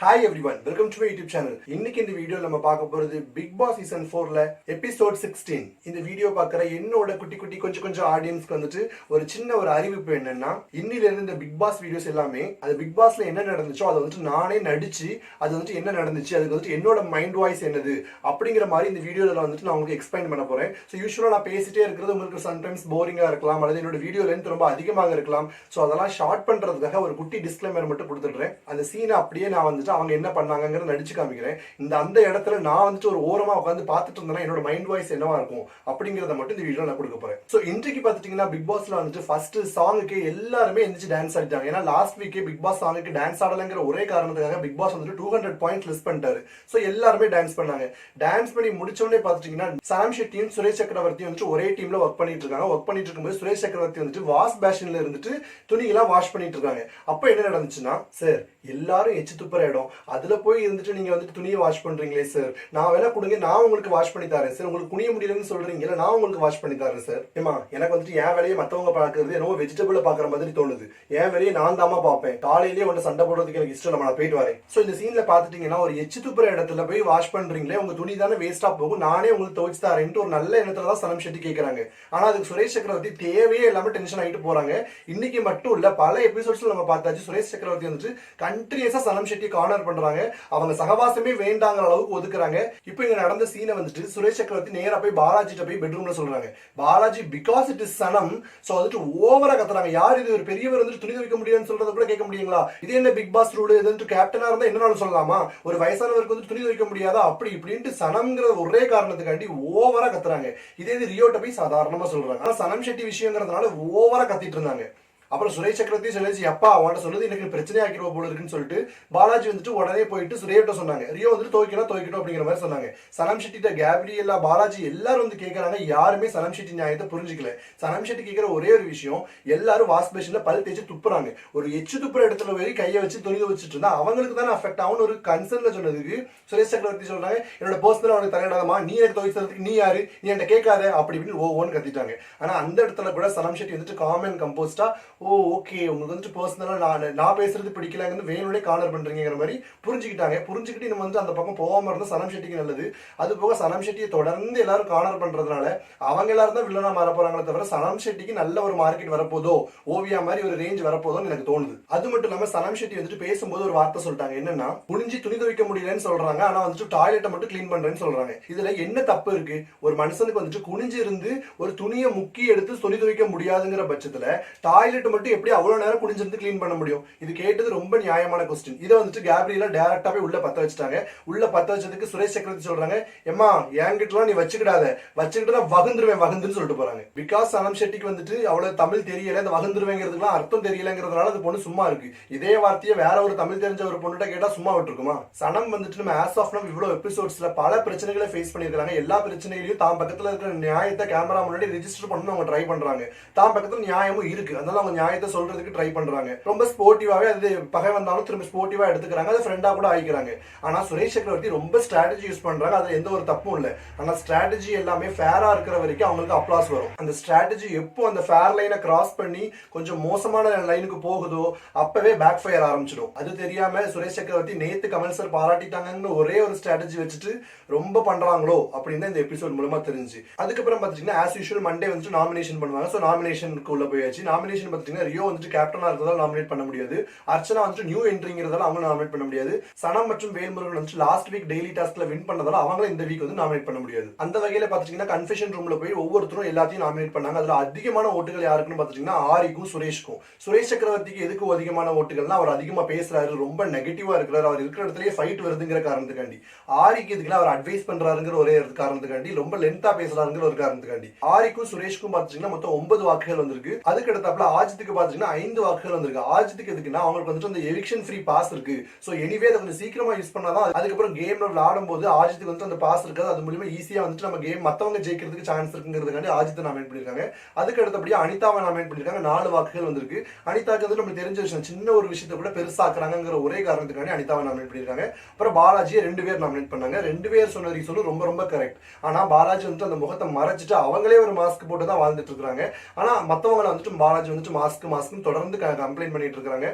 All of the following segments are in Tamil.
Hi everyone welcome to YouTube channel இன்னைக்கு இந்த வீடியோ நம்ம பார்க்க போறது பிக் பாஸ் சீசன் ஃபோர்ல எபிசோட் சிக்ஸ்டீன் இந்த வீடியோ பார்க்குற என்னோட குட்டி குட்டி கொஞ்சம் கொஞ்சம் ஆடியன்ஸ்க்கு வந்துட்டு ஒரு சின்ன ஒரு அறிவிப்பு என்னன்னா இன்னில இருந்து இந்த பிக் பாஸ் வீடியோஸ் எல்லாமே அது பிக் பாஸ்ல என்ன நடந்துச்சோ அதை வந்துட்டு நானே நடிச்சு அது வந்துட்டு என்ன நடந்துச்சு அதுக்கு வந்துட்டு என்னோட மைண்ட் வாய்ஸ் என்னது அப்படிங்கிற மாதிரி இந்த வீடியோல வந்துட்டு நான் உங்களுக்கு எக்ஸ்பிளைன் பண்ண போறேன். ஸோ யூஸ்வலாக நான் பேசிட்டே இருக்கிறது உங்களுக்கு சம்டைம்ஸ் போரிங்காக இருக்கலாம் அல்லது என்னோட வீடியோ லென்த் ரொம்ப அதிகமாக இருக்கலாம். ஸோ அதெல்லாம் ஷார்ட் பண்றதுக்காக ஒரு குட்டி டிஸ்க்ளைமர் மட்டும் கொடுத்துடுறேன். அந்த சீனை அப்படியே நான் வந்துட்டு அவங்க என்ன பண்ணாங்கிறத நடிச்சு காமிக்கிறேன். இந்த அந்த இடத்துல நான் வந்துட்டு ஒரு ஓரமா உட்காந்து பார்த்துட்டு இருந்தேன்னா என்னோட மைண்ட் வாய்ஸ் என்னவா இருக்கும் அப்படிங்கிறத மட்டும் இந்த வீடியோ நான் கொடுக்க போறேன். ஸோ இன்றைக்கு பார்த்துட்டீங்கன்னா பிக் பாஸ்ல வந்துட்டு ஃபர்ஸ்ட் சாங்குக்கு எல்லாருமே எந்திரிச்சு டான்ஸ் ஆடிட்டாங்க. ஏன்னா லாஸ்ட் வீக்கே பிக் பாஸ் சாங்குக்கு டான்ஸ் ஆடலைங்கிற ஒரே காரணத்துக்காக பிக் பாஸ் வந்துட்டு டூ ஹண்ட்ரட் பாயிண்ட் லிஸ்ட் பண்ணிட்டாரு. ஸோ எல்லாருமே டான்ஸ் பண்ணாங்க. டான்ஸ் பண்ணி முடிச்ச உடனே பார்த்துட்டீங்கன்னா சாம் ஷெட்டியும் சுரேஷ் சக்கரவர்த்தி வந்துட்டு ஒரே டீம்ல ஒர்க் பண்ணிட்டு இருக்காங்க. ஒர்க் பண்ணிட்டு இருக்கும்போது சுரேஷ் சக்கரவர்த்தி வந்துட்டு வாஷ் பேஷன்ல இருந்துட்டு துணியெல்லாம் வாஷ் பண்ணிட்டு இருக்காங்க. அப்போ என்ன நடந்துச்சுன்னா சார் எல்லாரும் எச்சு துப்புற இடம் அதுல போய் இருந்துட்டு நீங்க வந்துட்டு துணியை வாஷ் பண்றீங்களே சார் நான் வேணா கொடுங்க நான் உங்களுக்கு வாஷ் பண்ணி தரேன் சார் உங்களுக்கு குனிய முடியலன்னு சொல்கிறீங்களா நான் உங்களுக்கு வாஷ் பண்ணி தரேன் சார் ஏமா எனக்கு வந்துட்டு என் வேலையை மத்தவங்க பார்க்கறது என்னவோ வெஜிடபிள் பார்க்குற மாதிரி தோணுது. என் வேலையை நான் தாமா பார்ப்பேன். காலையிலேயே ஒன்று சண்டை போடுறதுக்கு எனக்கு இஷ்டம் நான் போயிட்டு வரேன். ஸோ இந்த சீனில் பாத்துட்டீங்கன்னா ஒரு எச்சு துப்புற இடத்துல போய் வாஷ் பண்றீங்களே உங்கள் துணி தானே வேஸ்ட்டாக போகும். நானே உங்களுக்கு துவைச்சு தரேன்ட்டு ஒரு நல்ல எண்ணத்தில் தான் சனம் ஷெட்டி கேட்குறாங்க ஆனால் அதுக்கு சுரேஷ் சக்கரவர்த்தி தேவையே இல்லாம டென்ஷன் ஆகிட்டு போறாங்க. இன்னைக்கு மட்டும் இல்லை பல எபிசோட்ஸில் நம்ம பார்த்தாச்சு. சுரேஷ் சக்கரவர்த்தி வந்துட்டு கண்டினியூஸாக சனம் ஷெட்டி கார்னர் பண்றாங்க. அவங்க சகவாசமே வேண்டாங்கிற அளவுக்கு ஒதுக்குறாங்க. இப்போ இங்க நடந்த சீனை வந்துட்டு சுரேஷ் சக்கரவர்த்தி நேரா போய் பாலாஜிட்ட போய் பெட்ரூம்ல சொல்றாங்க. Balaji because it is Sanam so வந்துட்டு ஓவரா கத்துறாங்க. யார் இது? ஒரு பெரியவர் வந்துட்டு துணி துவைக்க முடியும்னு சொல்றத கூட கேட்க முடியுங்களா? இது என்ன பிக் பாஸ் ரூல் இது வந்துட்டு கேப்டனா இருந்தா என்னனாலும் சொல்லலாமா? ஒரு வயசானவருக்கு வந்து துணி துவைக்க முடியாதா? அப்படி இப்படின்ட்டு சனம்ங்கிற ஒரே காரணத்துக்காண்டி ஓவரா கத்துறாங்க. இதே இது ரியோட்ட போய் சாதாரணமா சொல்றாங்க. ஆனா சனம் ஷெட்டி விஷயங்கிறதுனால ஓவரா கத்திட்டு இருந்தாங்க. அப்புறம் சுரேஷ் சக்கரவர்த்தி சொல்லிச்சு அப்பா அவன்கிட்ட சொல்லுது எனக்கு பிரச்சனை ஆக்கிடுவ போல இருக்குன்னு சொல்லிட்டு பாலாஜி வந்துட்டு உடனே போயிட்டு சுரேட்ட சொன்னாங்க. ரியோ வந்துட்டு துவைக்கணும் துவைக்கணும் அப்படிங்கிற மாதிரி சொன்னாங்க. சனம் ஷெட்டிட்ட கேப்ரியல்லா பாலாஜி எல்லாரும் வந்து கேட்கறாங்க யாருமே சனம் ஷெட்டி நியாயத்தை புரிஞ்சுக்கல. சனம் ஷெட்டி கேட்கிற ஒரே ஒரு விஷயம் எல்லாரும் வாஷ் பேஷன்ல பல் தேய்ச்சி துப்புறாங்க. ஒரு எச்சு துப்புற இடத்துல போய் கையை வச்சு துணி வச்சுட்டு இருந்தா அவங்களுக்கு தானே அஃபெக்ட் ஆகும்னு ஒரு கன்சர்ன்ல சொன்னதுக்கு சுரேஷ் சக்கரவர்த்தி சொல்றாங்க என்னோட பர்சனல் அவனுக்கு தலையிடாதமா நீ எனக்கு துவைக்கிறதுக்கு நீ யாரு? நீ என்கிட்ட கேட்காத. அப்படி இப்படின்னு ஓன்னு கத்திட்டாங்க. ஆனா அந்த இடத்துல கூட சனம் ஷெட்டி வந்துட்டு காமன் கம்போஸ்டா ஓ ஓகே. உங்களுக்கு வந்துட்டு பர்சனலாக நான் நான் பேசுறது பிடிக்கலங்கன்னு வேணும்னே காலர் பண்ணுறீங்கிற மாதிரி புரிஞ்சுக்கிட்டாங்க. புரிஞ்சுக்கிட்டு நம்ம வந்து அந்த பக்கம் போகாமல் இருந்தால் சனம் ஷெட்டிக்கு நல்லது. அது போக சனம் ஷெட்டியை தொடர்ந்து எல்லாரும் காலர் பண்ணுறதுனால அவங்க எல்லாரும் தான் வில்லனா மாற தவிர சனம் ஷெட்டிக்கு நல்ல ஒரு மார்க்கெட் வரப்போதோ ஓவியா மாதிரி ஒரு ரேஞ்ச் வரப்போதோன்னு எனக்கு தோணுது. அது மட்டும் இல்லாமல் சனம் ஷெட்டி வந்துட்டு பேசும்போது ஒரு வார்த்தை சொல்லிட்டாங்க. என்னன்னா குனிஞ்சு துணி துவைக்க முடியலன்னு சொல்றாங்க. ஆனால் வந்துட்டு டாய்லெட்டை மட்டும் க்ளீன் பண்ணுறேன்னு சொல்றாங்க. இதில் என்ன தப்பு இருக்கு? ஒரு மனுஷனுக்கு வந்துட்டு குனிஞ்சு இருந்து ஒரு துணியை முக்கி எடுத்து துணி துவைக்க முடியாதுங்கிற பட்சத்தில் டாய்லெட் மட்டும் எப்படி அவ்வளவு நேரம் குனிஞ்சிருந்து கிளீன் பண்ண முடியும்? இது கேட்டது ரொம்ப நியாயமான கொஸ்டின் இதை வந்துட்டு கேப்ரியலா டேரக்டா போய் உள்ள பத்த வச்சுட்டாங்க. உள்ள பத்த வச்சதுக்கு சுரேஷ் சக்கரவர்த்தி சொல்றாங்க எம்மா என்கிட்டலாம் நீ வச்சுக்கிடாத. வச்சுக்கிட்டா வகுந்துருவேன் வகுந்துன்னு சொல்லிட்டு போறாங்க. பிகாஸ் சனம் ஷெட்டிக்கு வந்துட்டு அவ்வளவு தமிழ் தெரியல. அந்த வகுந்துருவேங்கிறதுக்குலாம் அர்த்தம் தெரியலங்கிறதுனால அந்த பொண்ணு சும்மா இருக்கு. இதே வார்த்தையை வேற ஒரு தமிழ் தெரிஞ்ச ஒரு பொண்ணுகிட்ட கேட்டா சும்மா விட்டுருக்குமா? சனம் வந்துட்டு நம்ம ஆஸ் ஆஃப் நம்ம இவ்வளவு எபிசோட்ஸ்ல பல பிரச்சனைகளை ஃபேஸ் பண்ணிருக்காங்க எல்லா பிரச்சனைகளையும் தான் பக்கத்துல இருக்கிற நியாயத்தை கேமரா முன்னாடி ரிஜிஸ்டர் பண்ணணும் அவங்க ட்ரை பண்றாங்க. தான் பக்கத்துல நியாயமும் இருக்கு. அதனால அவங்க நியாயத்தை சொல்றதுக்கு ட்ரை பண்றாங்க. ரொம்ப ஸ்போர்ட்டிவாவே அது பகை வந்தாலும் திரும்ப ஸ்போர்ட்டிவா எடுத்துக்கிறாங்க. அதை ஃப்ரெண்டா கூட ஆகிக்கிறாங்க ஆனா சுரேஷ் சக்கரவர்த்தி ரொம்ப ஸ்ட்ராட்டஜி யூஸ் பண்றாங்க. அதுல எந்த ஒரு தப்பும் இல்லை. ஆனா ஸ்ட்ராட்டஜி எல்லாமே ஃபேரா இருக்கிற வரைக்கும் அவங்களுக்கு அப்ளாஸ் வரும். அந்த ஸ்ட்ராட்டஜி எப்போ அந்த ஃபேர் லைனை கிராஸ் பண்ணி கொஞ்சம் மோசமான லைனுக்கு போகுதோ அப்பவே பேக் ஃபயர் ஆரம்பிச்சிடும். அது தெரியாம சுரேஷ் சக்கரவர்த்தி நேத்து கமல் சார் பாராட்டிட்டாங்கன்னு ஒரே ஒரு ஸ்ட்ராட்டஜி வச்சுட்டு ரொம்ப பண்றாங்களோ அப்படின்னு இந்த எபிசோட் மூலமா தெரிஞ்சு. அதுக்கப்புறம் பாத்தீங்கன்னா ஆஸ் யூஷுவல் மண்டே வந்துட்டு நாமினேஷன் பண்ணுவாங்க. ஸோ நாமினேஷனுக்கு உள்ள போயாச்சு. நாமினேஷன் பார்த்தீங்கன்னா ரியோ வந்துட்டு கேப்டனா இருக்கிறதால நாமினேட் பண்ண முடியாது. அர்ச்சனா வந்துட்டு நியூ என்ட்ரிங்கிறதால அவங்க நாமினேட் பண்ண முடியாது. சனம் மற்றும் வேல்முருகன் வந்துட்டு லாஸ்ட் வீக் டெய்லி டாஸ்க்ல வின் பண்ணதால அவங்கள இந்த வீக் வந்து நாமினேட் பண்ண முடியாது. அந்த வகையில பாத்தீங்கன்னா கன்ஃபெஷன் ரூம்ல போய் ஒவ்வொருத்தரும் எல்லாத்தையும் நாமினேட் பண்ணாங்க. அதுல அதிகமான ஓட்டுகள் யாருக்குன்னு பார்த்துட்டீங்கன்னா ஆரிக்கும் சுரேஷ்க்கும். சுரேஷ் சக்கரவர்த்திக்கு எதுக்கு அதிகமான ஓட்டுகள்னா அவர் அதிகமா பேசுறாரு ரொம்ப நெகட்டிவா இருக்கிறார். அவர் இருக்கிற இடத்துலயே ஃபைட் வருதுங்கிற காரணத்துக்காண்டி. ஆரிக்கு இதுக்குல அவர் அட்வைஸ் பண்றாருங்கிற ஒரே ஒரு காரணத்துக்காண்டி ரொம்ப லென்த்தா பேசுறாருங்கிற ஒரு காரணத்துக்காண்டி. ஆரிக்கும் சுரேஷ்க்கும் பார்த்தீங்கன்னா மொத்தம் ஒன்பது வாக்குகள் வந்திருக்கு. அதுக்கு அடுத்தாப்புல ஆஜித்துக்கு பாத்தீங்கன்னா ஐந்து வாக்குகள் வந்திருக்கு. ஆஜித்துக்கு எதுக்குன்னா அவங்களுக்கு வந்துட்டு அந்த எவிக்ஷன் ஃப்ரீ பாஸ் இருக்கு. ஸோ எனிவே அதை கொஞ்சம் சீக்கிரமா யூஸ் பண்ணாதான் அதுக்கப்புறம் கேம்ல விளாடும் போது ஆஜித்துக்கு வந்து அந்த பாஸ் இருக்காது அது மூலியமா ஈஸியா வந்துட்டு நம்ம கேம் மத்தவங்க ஜெயிக்கிறதுக்கு சான்ஸ் இருக்குங்கிறதுக்காண்டி ஆஜித்தை நாமினேட் பண்ணிருக்காங்க. அதுக்கு அடுத்தபடியா அனிதாவை நாமினேட் பண்ணிருக்காங்க. நாலு வாக்குகள் வந்திருக்கு. அனிதாக்கு வந்து நமக்கு தெரிஞ்ச விஷயம் சின்ன ஒரு விஷயத்தை கூட பெருசாக்குறாங்கிற ஒரே காரணத்துக்காண்டி அனிதாவை நாமினேட் பண்ணிருக்காங்க. அப்புறம் பாலாஜியை ரெண்டு பேர் நாமினேட் பண்ணாங்க. ரெண்டு பேர் சொன்ன ரீசனும் ரொம்ப ரொம்ப கரெக்ட் ஆனா பாலாஜி வந்துட்டு அந்த முகத்தை மறைச்சிட்டு அவங்களே ஒரு மாஸ்க் போட்டு தான் வாழ்ந்துட்டு இருக்காங்க ஆனா மற்றவங்களை வந்துட்டு பாலாஜி வந்துட்டு மாஸ்க் மாஸ்க் தொடர்ந்து கம்ப்ளைண்ட் பண்ணிட்டு இருக்காங்க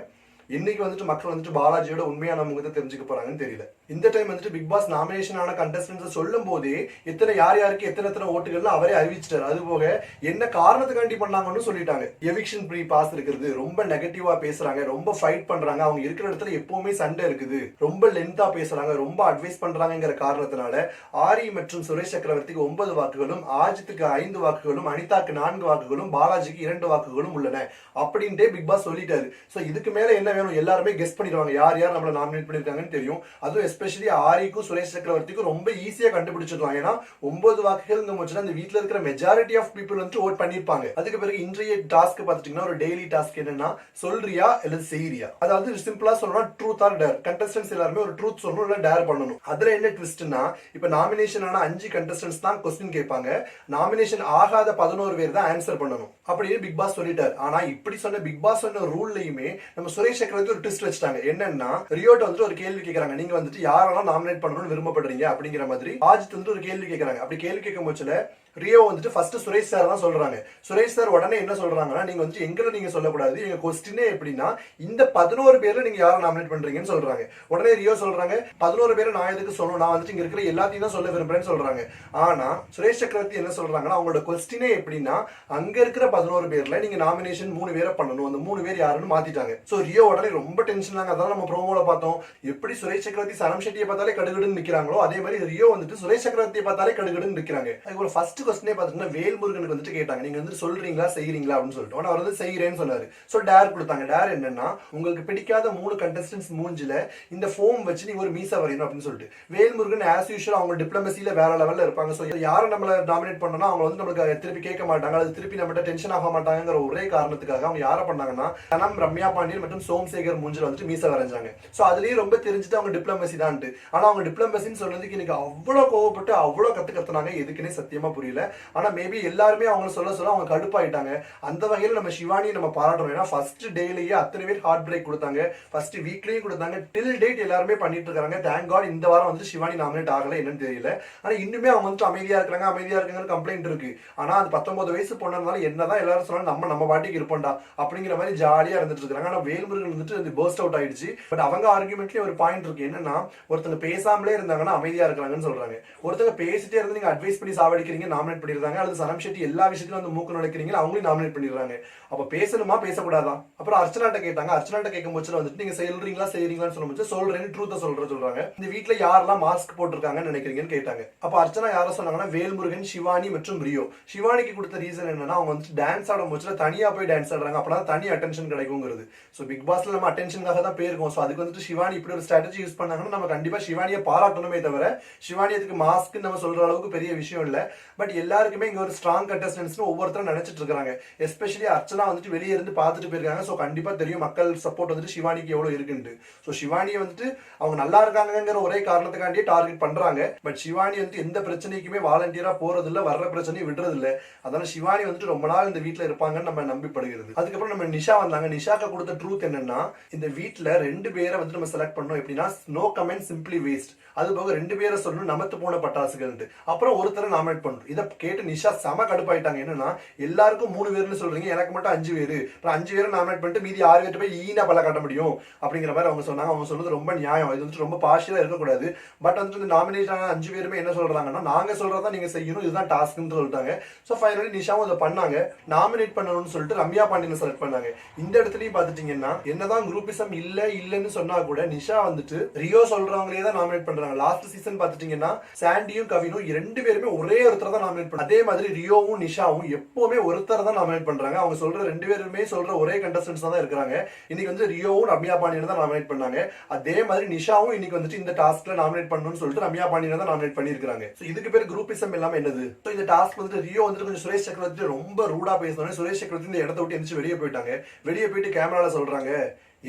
இன்னைக்கு வந்துட்டு மக்கள் வந்துட்டு பாலாஜியோட உண்மையான முகத்தை தெரிஞ்சுக்க போறாங்கன்னு தெரியல. இந்த டைம் வந்துட்டு பிக் பாஸ் நாமினேஷன் ஆன கண்டஸ்டன்ஸ் சொல்லும் போதே எத்தனை யார் யாருக்கு எத்தனை எத்தனை ஓட்டுகள்னு அவரே அறிவிச்சிட்டார். அது போக என்ன காரணத்துக்காண்டி பண்ணாங்கன்னு சொல்லிட்டாங்க. எவிக்ஷன் ப்ரீ பாஸ் இருக்கிறது ரொம்ப நெகட்டிவா பேசுறாங்க ரொம்ப ஃபைட் பண்றாங்க. அவங்க இருக்கிற இடத்துல எப்பவுமே சண்டை இருக்குது. ரொம்ப லென்த்தா பேசுறாங்க ரொம்ப அட்வைஸ் பண்றாங்கிற காரணத்தினால ஆரி மற்றும் சுரேஷ் சக்கரவர்த்திக்கு ஒன்பது வாக்குகளும் ஆஜித்துக்கு ஐந்து வாக்குகளும் அனிதாக்கு நான்கு வாக்குகளும் பாலாஜிக்கு இரண்டு வாக்குகளும் உள்ளன. அப்படின்ட்டே பிக் பாஸ் சொல்லிட்டாரு. சோ இதுக்கு மேல என்ன வேணும் எல்லாருமே கெஸ்ட் பண்ணிடுவாங்க. யார் யார் நம்மளை நாமினேட் பண்ணியிருக்காங்கன்னு தெரியும். அதுவும் எஸ்பெஷலி ஆரிக்கும் சுரேஷ் சக்கரவர்த்திக்கும் ரொம்ப ஈஸியாக கண்டுபிடிச்சிடலாம். ஏன்னா ஒன்பது வாக்குகள் வச்சுன்னா அந்த வீட்டில் இருக்கிற மெஜாரிட்டி ஆஃப் பீப்புள் வந்து ஓட் பண்ணியிருப்பாங்க. அதுக்கு பிறகு இன்றைய டாஸ்க் பாத்துட்டீங்கன்னா ஒரு டெய்லி டாஸ்க் என்னன்னா சொல்றியா இல்லை செய்யறியா அதாவது சிம்பிளா சொல்லணும் ட்ரூத் ஆர் டேர் கண்டஸ்டன்ஸ் எல்லாருமே ஒரு ட்ரூத் சொல்லணும் இல்லை டேர் பண்ணணும். அதில் என்ன ட்விஸ்ட்னா இப்போ நாமினேஷன் ஆன அஞ்சு கண்டஸ்டன்ஸ் தான் கொஸ்டின் கேட்பாங்க. நாமினேஷன் ஆகாத பதினோரு பேர் தான் ஆன்சர் பண்ணணும். அப்படின்னு பிக் பாஸ் சொல்லிட்டார். ஆனா இப்படி சொன்ன பிக் பாஸ் சொன்ன ரூல்லையுமே நம்ம சுரேஷ் சக்கரவர்த்தி ஒரு ட்விஸ்ட் வச்சிட்டாங்க. என்னன்னா ரியோட்ட வந்துட்டு ஒரு கேள்வி கேட்கறாங்க நீங்க வந்துட்டு யாரெல்லாம் நாமினேட் பண்ணணும்னு விரும்பப்படுறீங்க அப்படிங்கிற மாதிரி. ஆஜித் வந்து ஒரு கேள்வி கேட்கறாங்க அப்படி கேள்வி கேட்கும் போச்சுல ரியோ வந்துட்டு ஃபர்ஸ்ட் சுரேஷ் சார் தான் சொல்றாங்க. சுரேஷ் சார் உடனே என்ன சொல்றாங்கன்னா நீங்க வந்து எங்களை நீங்க சொல்லக்கூடாது. எங்க கொஸ்டினே எப்படின்னா இந்த பதினோரு பேர்ல நீங்க யாரை நாமினேட் பண்றீங்கன்னு சொல்றாங்க. உடனே ரியோ சொல்றாங்க பதினோரு பேரை நான் எதுக்கு சொல்லணும்? நான் வந்துட்டு இங்க இருக்கிற எல்லாத்தையும் தான் சொல்ல விரும்புறேன்னு சொல்றாங்க. ஆனா சுரேஷ் சக்கரவர்த்தி என்ன சொல்றாங்கன்னா அவங்களோட கொஸ்டினே எப்படின்னா அங்க இருக்கிற பதினோரு பேர்ல நீங்க நாமினேஷன் மூணு பேரை பண்ணணும். அந்த மூணு பேர் யாருன்னு மாத்திட்டாங்க. சோ ரியோ உடனே ரொம்ப டென்ஷன் ஆங்க அதான் நம்ம ப்ரோமோல பார்த்தோம். எப்படி சுரேஷ் சக்கரவர்த்தி சரம் ஷெட்டியை பார்த்தாலே கடுகடுன்னு நிக்கிறாங்களோ அதே மாதிரி ரியோ வந்துட்டு சுரேஷ் சக்கரவர்த்தியை பார்த்தாலே கடுகடுன்னு நிக்கிறாங்க. அதுக்கு ஃபர்ஸ்ட் கொஸ்டினே பாத்தீங்கன்னா வேல்முருகனுக்கு வந்துட்டு கேட்டாங்க. நீங்க வந்துட்டு சொல்றீங்களா செய்யறீங்களா அப்படின்னு சொல்லிட்டு. அவர் வந்து செய்யறேன்னு சொன்னாரு. சோ டேர் கொடுத்தாங்க. டேர் என்னன்னா உங்களுக்கு பிடிக்காத மூணு கண்டஸ்டன்ஸ் மூஞ்சில இந்த ஃபோம் வச்சு நீ ஒரு மீசா வரையணும் அப்படின்னு சொல்லிட்டு. வேல்முருகன் ஆஸ் யூஷுவல் அவங்க டிப்ளமசியில வேற லெவல்ல இருப்பாங்க. சோ யாரை நம்மள டாமினேட் பண்ணனா அவங்க வந்து நம்மளுக்கு திருப்பி கேட்க மாட்டாங்க. அது திருப்பி நம்மகிட்ட டென்ஷன் ஆக மாட்டாங்கிற ஒரே காரணத்துக்காக அவங்க யாரை பண்ணாங்கன்னா தனம் ரம்யா பாண்டியன் மற்றும் சோம்சேகர் மூஞ்சில வந்துட்டு மீசா வரைஞ்சாங்க. சோ அதுலயே ரொம்ப தெரிஞ்சுட்டு அவங்க டிப்ளமசி தான்ட்டு ஆனா அவங்க டிப்ளமசின்னு சொன்னதுக்கு எனக்கு அவ்வளவு கோவப்பட்டு அவ்வளவு கத்து கத்துனாங்க எதுக்குன்னே சத்தியமா புரியல. ஆனா மேபி எல்லாருமே அவங்க சொல்ல சொல்ல அவங்க கடுப்பாயிட்டாங்க. அந்த வகையில் நம்ம சிவானியை நம்ம பாராட்டுறோம் ஏன்னா ஃபர்ஸ்ட் டேலேயே அத்தனை பேர் ஹார்ட் பிரேக் கொடுத்தாங்க. ஃபர்ஸ்ட் வீக்லேயும் கொடுத்தாங்க. டில் டேட் எல்லாருமே பண்ணிட்டு இருக்காங்க. தேங்க் காட் இந்த வாரம் வந்து சிவானி நாமினேட் ஆகலை. என்னன்னு தெரியல. ஆனா இன்னுமே அவங்க வந்துட்டு அமைதியா இருக்காங்க. அமைதியா இருக்காங்கன்னு கம்ப்ளைண்ட் இருக்கு. ஆனா அது பத்தொன்பது வயசு பொண்ணனால என்னதான் எல்லாரும் சொன்னாலும் நம்ம நம்ம பாட்டிக்கு இருப்போம்டா. அப்படிங்கிற மாதிரி ஜாலியா இருந்துட்டு இருக்காங்க. ஆனா வேல்முருகன் வந்துட்டு அது பர்ஸ்ட் அவுட் ஆயிடுச்சு. பட் அவங்க ஆர்குமெண்ட்லேயே ஒரு பாயிண்ட் இருக்கு. என்னன்னா ஒருத்தங்க பேசாமலே இருந்தாங்கன்னா அமைதியா இருக்கிறாங்கன்னு சொல்றாங்க. ஒருத்தங்க பேசிட்டே இருந்து நீங்க அட்வைஸ் பண்ணி சாவடிக்கிறீங்க நாமினேட் பண்ணிடுறாங்க அல்லது சரம் ஷெட்டி எல்லா விஷயத்திலும் வந்து மூக்கு நுழைக்கிறீங்க அவங்களையும் நாமினேட் பண்ணிடுறாங்க. அப்போ பேசணுமா? பேசக்கூடாதா? அப்புறம் அர்ச்சனாட்ட கேட்டாங்க. அர்ச்சனாட்ட கேட்கும் போச்சு வந்துட்டு நீங்க சொல்றீங்களா செய்யறீங்களான்னு சொல்லும்போது சொல்றேன்னு ட்ரூத்த சொல்ற சொல்றாங்க. இந்த வீட்ல யாரெல்லாம் மாஸ்க் போட்டிருக்காங்கன்னு நினைக்கிறீங்கன்னு கேட்டாங்க. அப்ப அர்ச்சனா யார சொன்னாங்கன்னா வேல்முருகன் சிவானி மற்றும் ரியோ. சிவானிக்கு கொடுத்த ரீசன் என்னன்னா அவங்க வந்து டான்ஸ் ஆடும் போச்சுல தனியா போய் டான்ஸ் ஆடுறாங்க. அப்பதான் தனி அட்டென்ஷன் கிடைக்குங்கிறது. ஸோ பிக் பாஸ்ல நம்ம அட்டென்ஷனுக்காக தான் போயிருக்கோம் ஸோ அதுக்கு வந்துட்டு சிவானி இப்படி ஒரு ஸ்ட்ராட்டஜி யூஸ் பண்ணாங்கன்னா நம்ம கண்டிப்பா சிவானியை பாராட்டணுமே தவிர சிவானி அதுக்கு மாஸ்க் நம்ம சொல்ற அளவுக்கு பெரிய விஷயம் இல்ல. பட் எல்லாருக்குமே இங்க ஒரு ஸ்ட்ராங் கண்டஸ்டன்ஸ்னு ஒவ்வொருத்தரும் நினைச்சிட்டு இருக்காங்க. எஸ்பெஷலி அர்ச்சனா வந்துட்டு வெளியே இருந்து பார்த்துட்டு போயிருக்காங்க. ஸோ கண்டிப்பா தெரியும் மக்கள் சப்போர்ட் வந்துட்டு சிவானிக்கு எவ்வளவு இருக்குன்ட்டு. ஸோ சிவானியை வந்துட்டு அவங்க நல்லா இருக்காங்கிற ஒரே காரணத்துக்காண்டியே டார்கெட் பண்றாங்க. பட் சிவானி வந்து எந்த பிரச்சனைக்குமே வாலண்டியரா போறது இல்ல வர்ற பிரச்சனையும் விடுறது இல்லை அதனால சிவானி வந்துட்டு ரொம்ப நாள் இந்த வீட்ல இருப்பாங்கன்னு நம்ம நம்பிப்படுகிறது. அதுக்கப்புறம் நம்ம நிஷா வந்தாங்க. நிஷாக்கு கொடுத்த ட்ரூத் என்னன்னா இந்த வீட்ல ரெண்டு பேரை வந்து நம்ம செலக்ட் பண்ணோம். எப்படின்னா நோ கமெண்ட் சிம்பிளி வேஸ்ட் அது போக ரெண்டு பேரை சொல்லணும் நமத்து போன பட்டாசுகள் அப்புறம் ஒருத்தரை நாமினேட் பண்ணணும். இதை கேட்டு நிஷா செம கடுப்பாயிட்டாங்க. என்னன்னா எல்லாருக்கும் மூணு பேர்னு சொல்றீங்க எனக்கு மட்டும் அஞ்சு பேர். அப்புறம் அஞ்சு பேரும் நாமினேட் பண்ணிட்டு மீதி ஆறு பேர்ட்டு போய் ஈனா பல காட்ட முடியும். அப்படிங்கிற மாதிரி அவங்க சொன்னாங்க. அவங்க சொல்றது ரொம்ப நியாயம். இது வந்துட்டு ரொம்ப பார்ஷியலா இருக்கக்கூடாது. பட் வந்துட்டு இந்த நாமினேட் ஆன அஞ்சு பேருமே என்ன சொல்றாங்கன்னா நாங்க சொல்றதா நீங்க செய்யணும். இதுதான் டாஸ்க்னு சொல்லிட்டாங்க. ஸோ ஃபைனலி நிஷாவும் இதை பண்ணாங்க. நாமினேட் பண்ணணும்னு சொல்லிட்டு ரம்யா பாண்டியனை செலக்ட் பண்ணாங்க. இந்த இடத்துலயும் பாத்துட்டீங்கன்னா என்னதான் குரூப்பிசம் இல்ல இல்லன்னு சொன்னா கூட நிஷா வந்துட்டு ரியோ சொல்றவங்களே தான் நாமினேட் பண்றாங்க. லாஸ்ட் சீசன் பாத்துட்டீங்கன்னா சாண்டியும் கவினும் ரெண்டு பேருமே ஒரே ஒருத்தர் தான் நாமினேட் பண்ண அதே மாதிரி ரியோவும் நிஷாவும் எப்பவுமே ஒருத்தர் தான் நாமினேட் பண்றாங்க. அவங்க சொல்ற ரெண்டு பேருமே சொல்ற ஒரே கண்டஸ்டன்ஸ் தான் இருக்கிறாங்க. இன்னைக்கு வந்து ரியோவும் ரம்யா பாண்டியன் தான் நாமினேட் பண்ணாங்க. அதே மாதிரி நிஷாவும் இன்னைக்கு வந்துட்டு இந்த டாஸ்க்ல நாமினேட் பண்ணணும்னு சொல்லிட்டு ரம்யா பாண்டியன் தான் நாமினேட் பண்ணிருக்காங்க இதுக்கு பேர் குரூப்பிசம் இல்லாம என்னது? இந்த டாஸ்க் வந்துட்டு ரியோ வந்துட்டு கொஞ்சம் சுரேஷ் சக்கரவர்த்தி ரொம்ப ரூடா பேசினோடனே சுரேஷ் சக்கரவர்த்தி இந்த இடத்த விட்டு எந்திரிச்சு வெளியே போயிட்டாங்க. வெளியே போயிட்டு கேமரால சொல்றாங்க.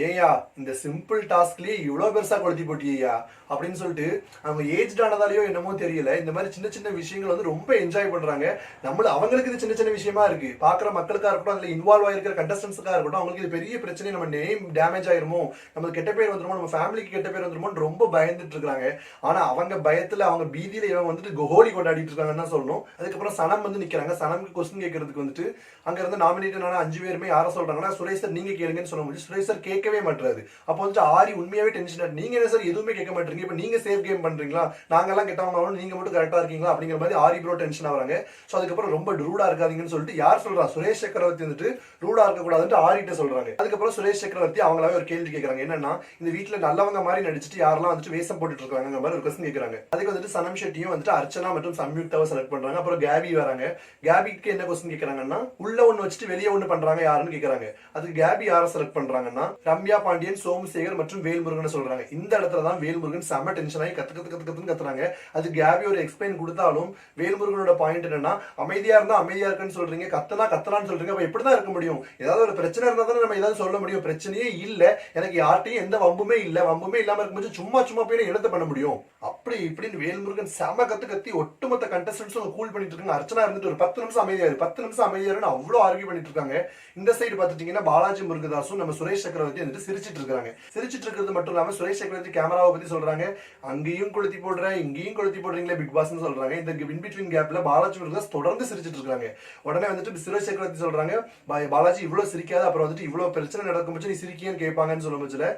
ஏயா இந்த சிம்பிள் டாஸ்க்லேயே இவ்வளோ பெருசாக கொளுத்தி போட்டியா அப்படின்னு சொல்லிட்டு அவங்க ஏஜ் ஆனதாலயோ என்னமோ தெரியல இந்த மாதிரி சின்ன சின்ன விஷயங்கள் வந்து ரொம்ப என்ஜாய் பண்ணுறாங்க நம்மள அவங்களுக்கு இது சின்ன சின்ன விஷயமா இருக்கு. பார்க்குற மக்களுக்காக இருக்கட்டும் அதில் இன்வால்வ் ஆகிருக்கிற கண்டஸ்டன்ஸுக்காக இருக்கட்டும் அவங்களுக்கு இது பெரிய பிரச்சனை நம்ம நேம் டேமேஜ் ஆயிருமோ நம்மளுக்கு கெட்ட பேர் வந்துருமோ நம்ம ஃபேமிலிக்கு கெட்ட பேர் வந்துருமோன்னு ரொம்ப பயந்துட்டு இருக்காங்க ஆனால் அவங்க பயத்தில் அவங்க பீதியில இவங்க வந்துட்டு ஹோலி கொண்டாடிட்டு இருக்காங்கன்னு தான் சொல்லணும். அதுக்கப்புறம் சனம் வந்து நிற்கிறாங்க சனம்க்கு கொஸ்டின் கேட்கறதுக்கு வந்துட்டு அங்கேருந்து இருந்து அஞ்சு பேருமே யாரை சொல்கிறாங்கன்னா சுரேஷர் நீங்கள் நீங்க கேளுங்கன்னு சொல்ல முடியும் சுரேஷர் கேட்க கேட்கவே மாட்டாரு அப்போ வந்துட்டு ஆரி உண்மையாவே டென்ஷன் நீங்க என்ன சார் எதுவுமே கேட்க மாட்டீங்க இப்ப நீங்க சேஃப் கேம் பண்றீங்களா? நாங்கெல்லாம் கெட்டவங்க நீங்க மட்டும் கரெக்டா இருக்கீங்களா? அப்படிங்கிற மாதிரி ஆரி ப்ரோ டென்ஷன் ஆகிறாங்க சோ அதுக்கப்புறம் ரொம்ப ரூடா இருக்காதீங்கன்னு சொல்லிட்டு யார் சொல்றா? சுரேஷ் சக்கரவர்த்தி வந்துட்டு ரூடா இருக்க கூடாதுன்னு ஆரிட்ட சொல்றாங்க. அதுக்கப்புறம் சுரேஷ் சக்கரவர்த்தி அவங்களாவே ஒரு கேள்வி கேட்கறாங்க என்னன்னா இந்த வீட்டுல நல்லவங்க மாதிரி நடிச்சிட்டு யாரெல்லாம் வந்துட்டு வேஷம் போட்டுட்டு இருக்காங்க மாதிரி ஒரு கொஸ்டின் கேட்கறாங்க அதுக்கு வந்துட்டு சனம் ஷெட்டியும் வந்துட்டு அர்ச்சனா மற்றும் சம்யுக்தாவை செலக்ட் பண்றாங்க. அப்புறம் கேபி வராங்க. கேபிக்கு என்ன கொஸ்டின் கேட்கறாங்கன்னா உள்ள ஒண்ணு வச்சுட்டு வெளியே ஒண்ணு பண்றாங்க யாருன்னு கேட்கறாங்க அதுக்கு கேபி யாரை செலக்ட் பண்றாங்கன்னா ரம்யா பாண்டியன் சோமசேகர் மற்றும் வேல்முருகன் சொல்றாங்க. இந்த இடத்துல தான் வேல்முருகன் செம டென்ஷன் ஆகி கத்து கத்து கத்து கத்துன்னு கத்துறாங்க. அது கேபி ஒரு எக்ஸ்பிளைன் கொடுத்தாலும் வேல்முருகனோட பாயிண்ட் என்னன்னா அமைதியா இருந்தா அமைதியா இருக்குன்னு சொல்றீங்க கத்தனா கத்தலான்னு சொல்றீங்க அப்ப எப்படிதான் இருக்க முடியும்? ஏதாவது ஒரு பிரச்சனை இருந்தா தானே நம்ம ஏதாவது சொல்ல முடியும். பிரச்சனையே இல்ல. எனக்கு யார்ட்டையும் எந்த வம்புமே இல்ல. வம்புமே இல்லாம இருக்கும்போது சும்மா சும்மா போய் எழுத பண்ண முடியும்? அப்படி இப்படின்னு வேல்முருகன் செம கத்து கத்தி ஒட்டுமொத்த கண்டஸ்டன்ஸும் கூல் பண்ணிட்டு இருக்காங்க. அர்ச்சனா இருந்துட்டு ஒரு பத்து நிமிஷம் அமைதியாரு பத்து நிமிஷம் அமைதியாருன்னு அவ்வளோ அவ்வளவு ஆர்கியூ பண்ணிட்டு இருக்காங்க. இந்த சைடு பாத்துட்டீங்கன்னா பாலாஜி முருகதாசும் நம்ம சுரேஷ் சக்கரவர்த்தி வந்துட்டு சிரிச்சிட்டு இருக்காங்க சிரிச்சிட்டு இருக்கிறது மட்டும் இல்லாம சுரேஷ் சக்கரவர்த்தி கேமராவை பத்தி சொல்றாங்க. அங்கேயும் கொளுத்தி போடுறேன் இங்கேயும் கொளுத்தி போடுறீங்களே பிக் பாஸ்னு சொல்றாங்க. இந்த இன் பிட்வீன் கேப்ல பாலாஜி முருகதாஸ் தொடர்ந்து சிரிச்சிட்டு இருக்காங்க உடனே வந்துட்டு சுரேஷ் சக்கரவர்த்தி சொல்றாங்க "பா- பாலாஜி இவ்வளவு சிரிக்காது அப்புறம் வந்துட்டு இவ்வளவு பிரச்சனை நடக்கும் போது நீ சிரிக்கியன்னு கேட்பாங்கன்னு சொல்லும்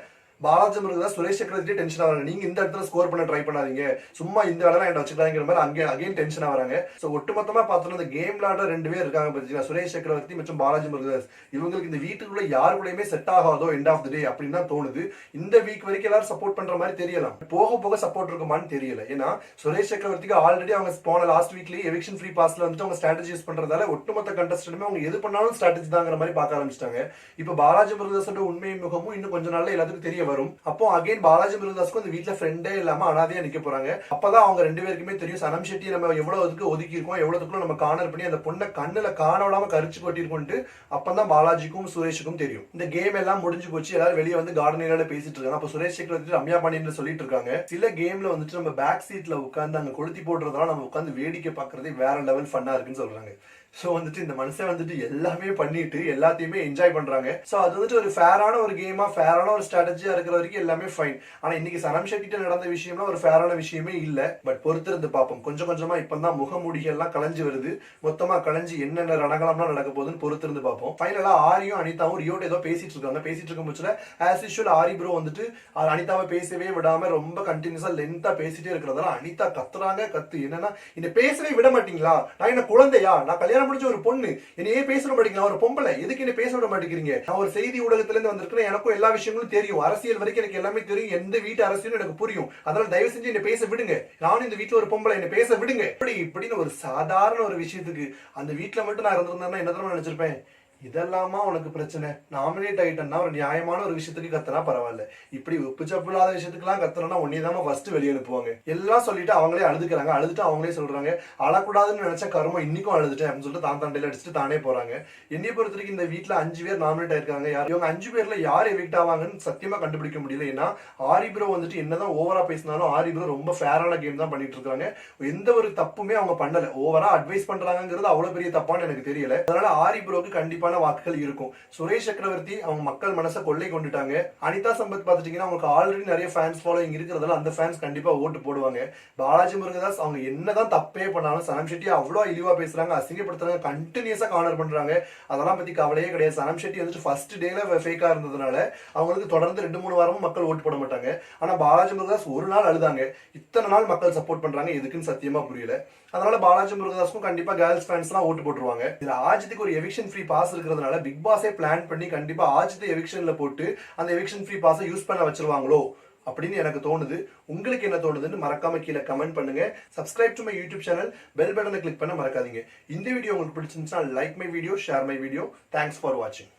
பாலாஜி தான் சுரேஷ் சக்கரவர்த்தி டென்ஷன் ஆகிறாங்க நீங்க இந்த இடத்துல ஸ்கோர் பண்ண ட்ரை பண்ணாதீங்க. சும்மா இந்த வேலை என்கிட்ட வச்சுக்கிறாங்கிற மாதிரி அங்கே அகைன் டென்ஷன் ஆகிறாங்க ஸோ ஒட்டுமொத்தமா பார்த்தோம்னா இந்த கேம் விளாட ரெண்டு பேர் இருக்காங்க பார்த்தீங்கன்னா சுரேஷ் சக்கரவர்த்தி மற்றும் பாலாஜி முருகதாஸ் இவங்களுக்கு இந்த வீட்டுக்குள்ள யாரு கூடயுமே செட் ஆகாதோ எண்ட் ஆஃப் த டே அப்படின்னு தான் தோணுது. இந்த வீக் வரைக்கும் எல்லாரும் சப்போர்ட் பண்ற மாதிரி தெரியலாம். போக போக சப்போர்ட் இருக்குமான்னு தெரியல. ஏன்னா சுரேஷ் சக்கரவர்த்திக்கு ஆல்ரெடி அவங்க போன லாஸ்ட் வீக்லயே எவிக்ஷன் ஃப்ரீ பாஸ்ல வந்துட்டு அவங்க ஸ்ட்ராட்டஜிஸ் பண்றதால ஒட்டுமொத்த கண்டஸ்டுமே அவங்க எது பண்ணாலும் ஸ்ட்ராட்டஜி தாங்கிற மாதிரி பார்க்க ஆரம்பிச்சிட்டாங்க. இப்போ பாலாஜி முருகதாஸோட உண்மை முகமும் இன்னும் கொஞ்ச நாள்ல எல்லாத்துக்கும் தெரிய வரும். அப்போ அகைன் பாலாஜி முருகதாஸ்க்கும் அந்த வீட்டுல ஃப்ரெண்டே இல்லாம அனாதையா நிக்க போறாங்க. அப்பதான் அவங்க ரெண்டு பேருக்குமே தெரியும் சனம் ஷெட்டி நம்ம எவ்வளவு இதுக்கு ஒதுக்கி இருக்கோம் எவ்வளவுக்குள்ள நம்ம கார்னர் பண்ணி அந்த பொண்ணை கண்ணுல காண விடாம கரிச்சு கொட்டிருக்கோன்ட்டு அப்பதான் பாலாஜிக்கும் சுரேஷுக்கும் தெரியும். இந்த கேம் எல்லாம் முடிஞ்சு போச்சு எல்லாரும் வெளியே வந்து கார்டன் ஏரியால பேசிட்டு இருக்காங்க. அப்ப சுரேஷ் சக்கரவர்த்தி ரம்யா பாண்டியன் சொல்லிட்டு இருக்காங்க. சில கேம்ல வந்துட்டு நம்ம பேக் சீட்ல உட்காந்து அங்க கொளுத்தி போடுறதால நம்ம உட்காந்து வேடிக்கை பாக்குறதே வேற லெவல் ஃபன்னா இருக்குன்னு சொல்றாங்க. ஸோ வந்துட்டு இந்த மனுஷன் வந்துட்டு எல்லாமே பண்ணிட்டு எல்லாத்தையுமே என்ஜாய் பண்றாங்க. ஸோ அது வந்துட்டு ஒரு ஃபேரான ஒரு கேமா ஃபேரான ஒரு ஸ்ட்ராட்டஜியா இருக்கிற வரைக்கும் எல்லாமே ஃபைன் ஆனா இன்னைக்கு சனம் ஷெட்டிட்ட நடந்த விஷயம்னா ஒரு ஃபேரான விஷயமே இல்லை. பட் பொறுத்திருந்து பார்ப்போம். கொஞ்சம் கொஞ்சமா இப்பதான் முகமூடிகள் எல்லாம் கலைஞ்சு வருது. மொத்தமா கலைஞ்சு என்னென்ன ரணகலம்லாம் நடக்க போகுதுன்னு பொறுத்திருந்து பார்ப்போம். ஃபைனலா ஆரியும் அனிதாவும் ரியோட ஏதோ பேசிட்டு இருக்காங்க. பேசிட்டு இருக்கும் பட்சத்துல ஆஸ் யூஷுவல் ஆரி ப்ரோ வந்துட்டு அனிதாவை பேசவே விடாம ரொம்ப கண்டினியூஸா லென்த்தா பேசிட்டே இருக்கிறதால அனிதா கத்துறாங்க கத்து. என்னன்னா இந்த பேசவே விட மாட்டீங்களா? நான் என்ன குழந்தையா? நான் கல்யாணம் முடிஞ்ச ஒரு பொண்ணு. என்னையே பேச விட ஒரு பொம்பளை. எதுக்கு என்ன பேச விட மாட்டேங்கிறீங்க? நான் ஒரு செய்தி ஊடகத்துல இருந்து வந்திருக்கிறேன். எனக்கும் எல்லா விஷயங்களும் தெரியும். அரசியல் வரைக்கும் எனக்கு எல்லாமே தெரியும். எந்த வீட்டு அரசியலும் எனக்கு புரியும். அதனால தயவு செஞ்சு என்ன பேச விடுங்க. நானும் இந்த வீட்டுல ஒரு பொம்பளை. என்ன பேச விடுங்க. இப்படி இப்படின்னு ஒரு சாதாரண ஒரு விஷயத்துக்கு அந்த வீட்டுல மட்டும் நான் இருந்திருந்தேன்னா என்ன நினைச்சிருப்பேன்? இதெல்லாமா உனக்கு பிரச்சனை? நாமினேட் ஆயிட்டேன்னா ஒரு நியாயமான ஒரு விஷயத்துக்கு கத்துனா பரவாயில்ல. இப்படி உப்பு சப்பு இல்லாத விஷயத்துக்குலாம் கத்தனா உன்னே தான் ஃபர்ஸ்ட் வெளியே அனுப்புவாங்க. எல்லாம் சொல்லிட்டு அவங்களே அழுதுக்கிறாங்க. அழுதுட்டு அவங்களே சொல்றாங்க. அழக்கூடாதுன்னு நினைச்ச கருமம் இன்னைக்கும் அழுதுட்டேன் அப்படின்னு சொல்லிட்டு தான் தாண்டையில அடிச்சுட்டு தானே போறாங்க. என்னைய பொறுத்த வரைக்கும் இந்த வீட்ல அஞ்சு பேர் நாமினேட் ஆயிருக்காங்க. யார்? இவங்க அஞ்சு பேர்ல யார் எவிக்ட் ஆவாங்கன்னு சத்தியமா கண்டுபிடிக்க முடியல. ஏன்னா ஆரி ப்ரோ வந்துட்டு என்னதான் ஓவரா பேசினாலும் ஆரி ப்ரோ ரொம்ப ஃபேரான கேம் தான் பண்ணிட்டு இருக்காங்க. எந்த ஒரு தப்புமே அவங்க பண்ணல. ஓவரா அட்வைஸ் பண்றாங்கிறது அவ்வளவு பெரிய தப்பான்னு எனக்கு தெரியல. அதனால ஆரி ப்ரோக்கு கண்டிப்பான வாக்குகள் இருக்கும். சுரேஷ் சக்கரவர்த்தி அவங்க மக்கள் மனசை கொள்ளை கொண்டுட்டாங்க. அனிதா சம்பத் பார்த்துட்டீங்கன்னா அவங்களுக்கு ஆல்ரெடி நிறைய ஃபேன்ஸ் ஃபாலோயிங் இருக்கிறதால அந்த ஃபேன்ஸ் கண்டிப்பா ஓட்டு போடுவாங்க. பாலாஜி முருகதாஸ் அவங்க என்னதான் தப்பே பண்ணாலும் சனம் ஷெட்டி அவ்வளோ இழிவா பேசுறாங்க அசிங்கப்படுத்துறாங்க கண்டினியூஸா கார்னர் பண்றாங்க. அதெல்லாம் பத்தி கவலையே கிடையாது. சனம் ஷெட்டி வந்துட்டு ஃபர்ஸ்ட் டேல ஃபேக்கா இருந்ததுனால அவங்களுக்கு தொடர்ந்து ரெண்டு மூணு வாரமும் மக்கள் ஓட்டு போட மாட்டாங்க. ஆனா பாலாஜி முருகதாஸ் ஒரு நாள் அழுதாங்க. இத்தனை நாள் மக்கள் சப்போர்ட் பண்றாங்க எதுக்குன்னு சத்தியமா புரியல. அதனால பாலாஜி முருகதாஸ்க்கும் கண்டிப்பா கேர்ள்ஸ் ஃபேன்ஸ் எல்லாம் ஓட்டு போட்டுருவாங்க. இதுல ஆஜித்துக்கு ஒரு எவிக்ஷன் ஃப்ரீ பாஸ் இருக்கிறதுனால பிக் பாஸே பிளான் பண்ணி கண்டிப்பா ஆஜித் எவிக்ஷன்ல போட்டு அந்த எவிக்ஷன் ஃப்ரீ பாஸை யூஸ் பண்ண வச்சிருவாங்களோ? அப்படின்னு எனக்கு தோணுது. உங்களுக்கு என்ன தோணுதுன்னு மறக்காம கீழே கமெண்ட் பண்ணுங்க. Subscribe to my YouTube channel bell பட்டனை கிளிக் பண்ண மறக்காதீங்க. இந்த வீடியோ உங்களுக்கு பிடிச்சிருந்துச்சுன்னா like my video share my video thanks for வாட்சிங்